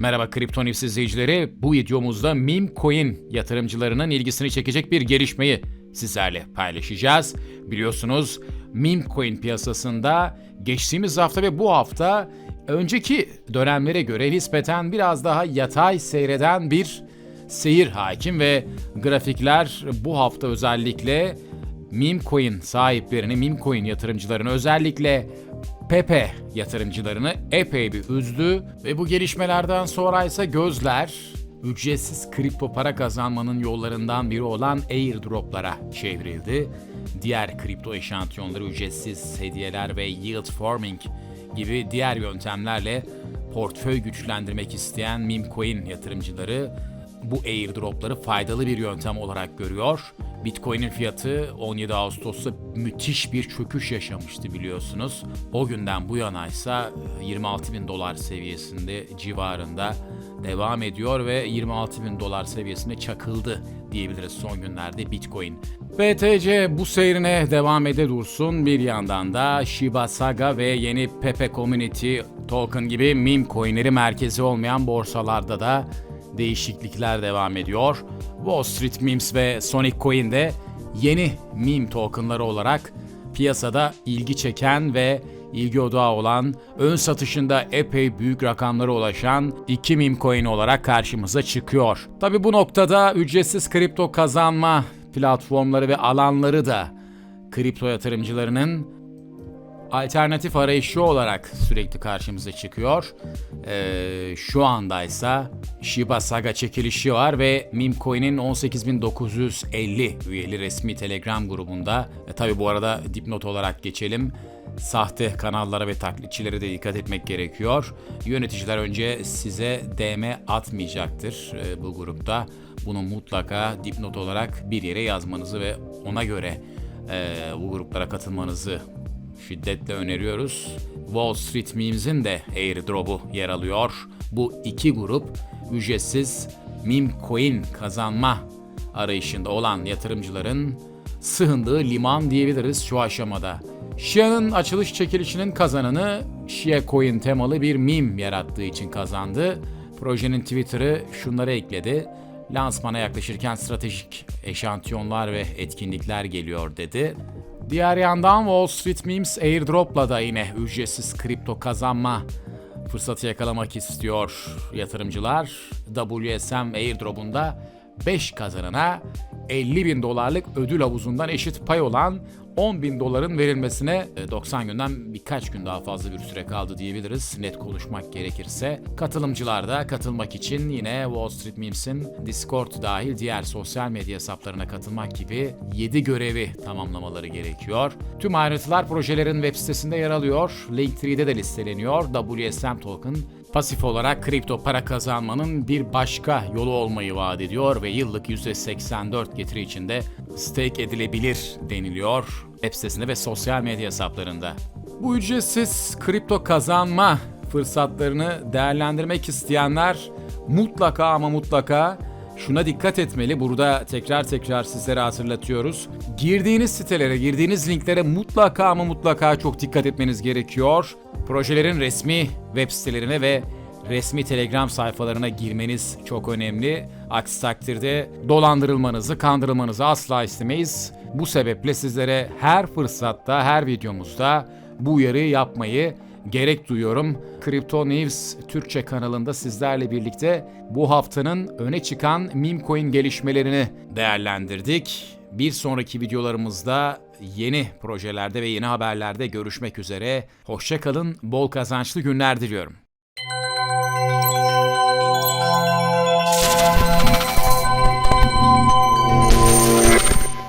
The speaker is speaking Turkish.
Merhaba Kripto News izleyicileri. Bu videomuzda meme coin yatırımcılarının ilgisini çekecek bir gelişmeyi sizlerle paylaşacağız. Biliyorsunuz meme coin piyasasında geçtiğimiz hafta ve bu hafta önceki dönemlere göre nispeten biraz daha yatay seyreden bir seyir hakim ve grafikler bu hafta özellikle meme coin sahiplerini, meme coin yatırımcılarını özellikle Pepe yatırımcılarını epey bir üzdü ve bu gelişmelerden sonra ise gözler ücretsiz kripto para kazanmanın yollarından biri olan airdroplara çevrildi. Diğer kripto eşantiyonları ücretsiz hediyeler ve yield farming gibi diğer yöntemlerle portföy güçlendirmek isteyen meme coin yatırımcıları bu airdropları faydalı bir yöntem olarak görüyor. Bitcoin'in fiyatı 17 Ağustos'ta müthiş bir çöküş yaşamıştı biliyorsunuz. O günden bu yana ise 26 bin dolar seviyesinde civarında devam ediyor ve 26 bin dolar seviyesine çakıldı diyebiliriz son günlerde Bitcoin. BTC bu seyrine devam ede dursun. Bir yandan da Shiba Saga ve yeni Pepe Community Token gibi meme coinleri merkezi olmayan borsalarda da değişiklikler devam ediyor. Wall Street Memes ve Sonic Coin de yeni meme tokenları olarak piyasada ilgi çeken ve ilgi odağı olan, ön satışında epey büyük rakamlara ulaşan iki meme coin olarak karşımıza çıkıyor. Tabi bu noktada ücretsiz kripto kazanma platformları ve alanları da kripto yatırımcılarının alternatif arayışı olarak sürekli karşımıza çıkıyor. Ee, şu andaysa Shiba Saga çekilişi var ve Memecoin'in 18.950 üyeli resmi Telegram grubunda. E, tabi bu arada dipnot olarak geçelim. Sahte kanallara ve taklitçilere de dikkat etmek gerekiyor. Yöneticiler önce size DM atmayacaktır e, bu grupta. Bunu mutlaka dipnot olarak bir yere yazmanızı ve ona göre e, bu gruplara katılmanızı şiddetle öneriyoruz. Wall Street Memes'in de airdrop'u yer alıyor. Bu iki grup ücretsiz meme coin kazanma arayışında olan yatırımcıların sığındığı liman diyebiliriz şu aşamada. Shia'nın açılış çekilişinin kazananı Shia Coin temalı bir meme yarattığı için kazandı. Projenin Twitter'ı şunları ekledi. Lansmana yaklaşırken stratejik eşantiyonlar ve etkinlikler geliyor dedi. Diğer yandan Wall Street Memes airdrop'la da yine ücretsiz kripto kazanma fırsatı yakalamak istiyor yatırımcılar. WSM airdrop'unda 5 kazanana 50 bin dolarlık ödül havuzundan eşit pay olan 10 bin doların verilmesine e, 90 günden birkaç gün daha fazla bir süre kaldı diyebiliriz net konuşmak gerekirse. Katılımcılar da katılmak için yine Wall Street Memes'in Discord dahil diğer sosyal medya hesaplarına katılmak gibi 7 görevi tamamlamaları gerekiyor. Tüm ayrıntılar projelerin web sitesinde yer alıyor. Linktree'de de listeleniyor. WSM Token pasif olarak kripto para kazanmanın bir başka yolu olmayı vaat ediyor ve yıllık %84 getiri içinde stake edilebilir deniliyor web sitesinde ve sosyal medya hesaplarında. Bu ücretsiz kripto kazanma fırsatlarını değerlendirmek isteyenler mutlaka ama mutlaka şuna dikkat etmeli. Burada tekrar tekrar sizlere hatırlatıyoruz. Girdiğiniz sitelere, girdiğiniz linklere mutlaka ama mutlaka çok dikkat etmeniz gerekiyor. Projelerin resmi web sitelerine ve resmi Telegram sayfalarına girmeniz çok önemli. Aksi takdirde dolandırılmanızı, kandırılmanızı asla istemeyiz. Bu sebeple sizlere her fırsatta, her videomuzda bu uyarıyı yapmayı gerek duyuyorum. Crypto News Türkçe kanalında sizlerle birlikte bu haftanın öne çıkan meme coin gelişmelerini değerlendirdik. Bir sonraki videolarımızda yeni projelerde ve yeni haberlerde görüşmek üzere. Hoşçakalın, bol kazançlı günler diliyorum.